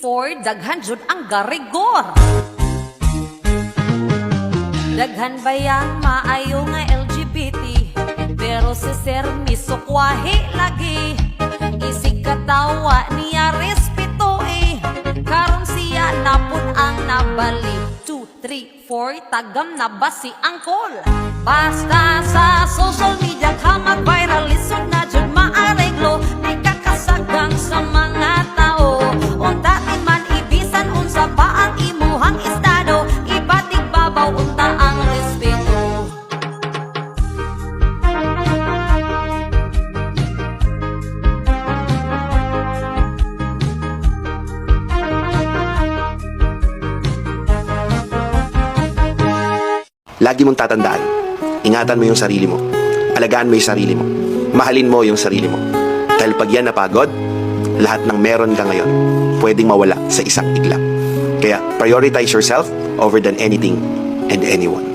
4, daghan jud ang garigor. Daghan ba maayo nga LGBT Pero si Sir misukwahi lagi. Isig katawa niya respeto eh Karon siya napun ang nabali 2, 3, 4, tagam na ba si Angkol? Basta sa social Lagi mong tatandaan, ingatan mo yung sarili mo. Alagaan mo yung sarili mo. Mahalin mo yung sarili mo. Dahil pag yan napagod, lahat ng meron ka ngayon, pwedeng mawala sa isang iglap. Kaya prioritize yourself over than anything and anyone.